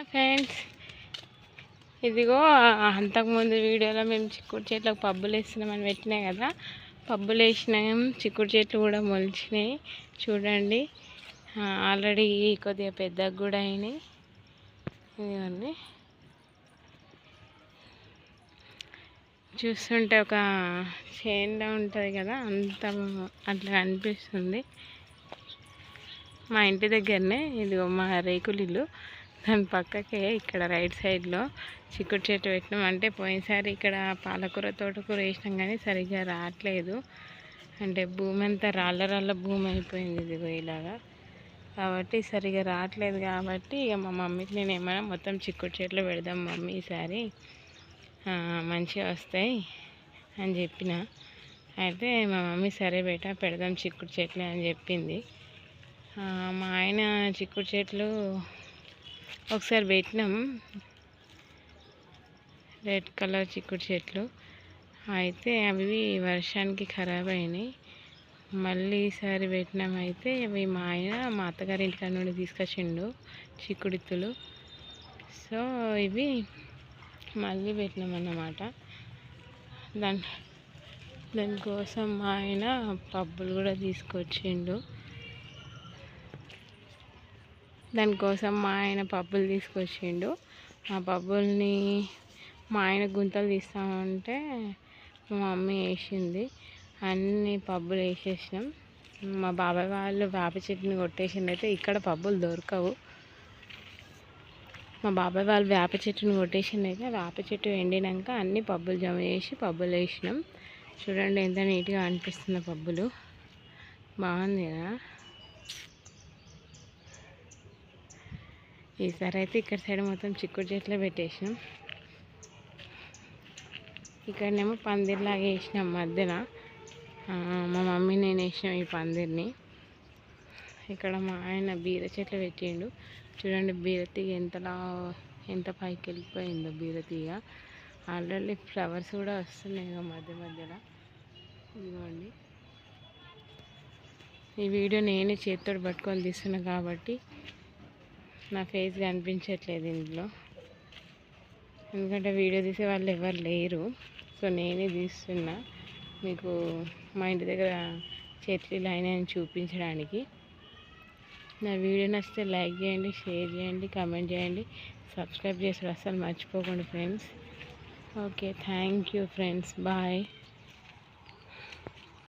Hi friends. ఇదిగో అంతకుముందు వీడియోలో మేము చిక్కుడు చెట్లకు పబ్బులు వేస్తున్నామని పెట్టినాయి కదా పబ్బులు వేసినాం. చిక్కుడు చెట్లు కూడా మొలిచినాయి. చూడండి. ఆల్రెడీ కొద్దిగా పెద్దగా కూడా అయినాయి. ఇదిగోండి. చూస్తుంటే ఒక చేన్లో ఉంటుంది కదా అంత అట్లా అనిపిస్తుంది. మా ఇంటి దగ్గరనే ఇదిగో మా రేకులు ఇల్లు దాని పక్కకే ఇక్కడ రైట్ సైడ్లో చిక్కుడు చెట్టు పెట్టినాం. అంటే పోయినసారి ఇక్కడ పాలకూర తోటకూర వేసినాం కానీ సరిగ్గా రావట్లేదు. అంటే భూమి అంతా రాళ్ళ రాళ్ళ భూమి అయిపోయింది ఇదిగో ఇలాగా. కాబట్టి సరిగా రావట్లేదు కాబట్టి ఇక మా మమ్మీకి నేను ఏమైనా మొత్తం చిక్కుడు చెట్లు పెడదాం మమ్మీ ఈసారి. మంచిగా వస్తాయి అని చెప్పిన. అయితే మా మమ్మీ సరే బేటా పెడదాం చిక్కుడు చెట్లు అని చెప్పింది. మా ఆయన చిక్కుడు చెట్లు ఒకసారి పెట్టినాం. రెడ్ కలర్ చిక్కుడు చెట్లు. అయితే అవి వర్షానికి ఖరాబ్ అయినాయి. మళ్ళీ ఈసారి పెట్టినాం అయితే అవి మా ఆయన మా అత్తగారి ఇంటికాడ నుండి తీసుకొచ్చిండు చిక్కుడిత్తులు. సో ఇవి మళ్ళీ పెట్టినాం అన్నమాట. దాని దానికోసం మా ఆయన పబ్బులు కూడా తీసుకొచ్చిండు. దానికోసం మా ఆయన పబ్బులు తీసుకొచ్చిండు. ఆ పబ్బుల్ని మా ఆయన గుంతలు తీస్తామంటే మా మమ్మీ వేసింది. అన్ని పబ్బులు వేసేసినాం. మా బాబాయ్ వాళ్ళు వేప చెట్టుని కొట్టేసిండు అయితే ఇక్కడ పబ్బులు దొరకవు. మా బాబాయ్ వాళ్ళు వేప చెట్టుని కొట్టేసిండు అయితే వేప చెట్టు ఎండినాక అన్ని పబ్బులు జమ చేసి పబ్బులు వేసినాం. చూడండి ఎంత నీట్గా అనిపిస్తుంది పబ్బులు. బాగుంది కదా? ఈసారి అయితే ఇక్కడ సైడ్ మొత్తం చిక్కుడు చెట్లు పెట్టేసినాం. ఇక్కడనేమో పందిర్లాగా వేసినాం మధ్యన. మా మమ్మీ నేను వేసినాం ఈ పందిర్ని. ఇక్కడ మా ఆయన బీర చెట్లు పెట్టిండు. చూడండి బీర తీగ ఎంతలా ఎంత పైకి వెళ్ళిపోయిందో బీర తీగ. ఆల్రెడీ ఫ్లవర్స్ కూడా వస్తున్నాయి మధ్య మధ్యలో ఇదిగోండి. ఈ వీడియో నేనే చేతితో పట్టుకొని తీస్తున్నా కాబట్టి నా ఫేస్ కనిపించట్లేదు ఇందులో ఎందుకంటే వీడియో తీసే వాళ్ళు ఎవరు లేరు. సో నేనే తీస్తున్నా. మీకు మా ఇంటి దగ్గర చెట్లు ఇలా అయినాయని చూపించడానికి. నా వీడియో నచ్చితే లైక్ చేయండి షేర్ చేయండి కమెంట్ చేయండి. సబ్స్క్రైబ్ చేసి అస్సలు మర్చిపోకండి friends. Okay thank you friends. Bye.